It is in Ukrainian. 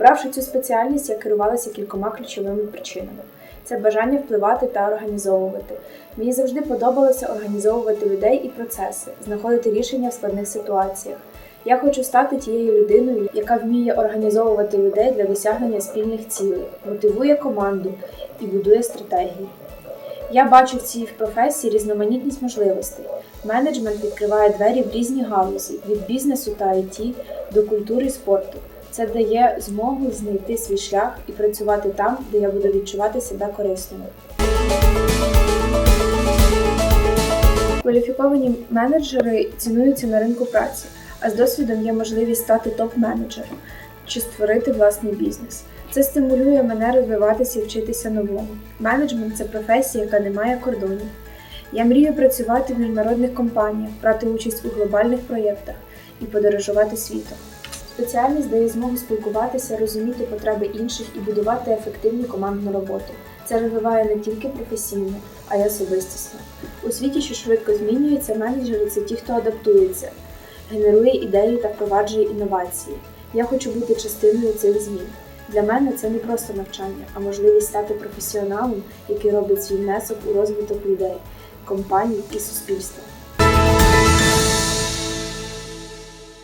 Обравши цю спеціальність, я керувалася кількома ключовими причинами. Це бажання впливати та організовувати. Мені завжди подобалося організовувати людей і процеси, знаходити рішення в складних ситуаціях. Я хочу стати тією людиною, яка вміє організовувати людей для досягнення спільних цілей, мотивує команду і будує стратегії. Я бачу в цій професії різноманітність можливостей. Менеджмент відкриває двері в різні галузі від бізнесу та IT до культури спорту. Це дає змогу знайти свій шлях і працювати там, де я буду відчувати себе корисною. Кваліфіковані менеджери цінуються на ринку праці, а з досвідом є можливість стати топ-менеджером чи створити власний бізнес. Це стимулює мене розвиватися і вчитися новому. Менеджмент це професія, яка не має кордонів. Я мрію працювати в міжнародних компаніях, брати участь у глобальних проєктах і подорожувати світом. Спеціальність дає змогу спілкуватися, розуміти потреби інших і будувати ефективну командну роботу. Це розвиває не тільки професійно, а й особистісно. У світі, що швидко змінюється, менеджери це ті, хто адаптується, генерує ідеї та впроваджує інновації. Я хочу бути частиною цих змін. Для мене це не просто навчання, а можливість стати професіоналом, який робить свій внесок у розвиток людей, компаній і суспільства.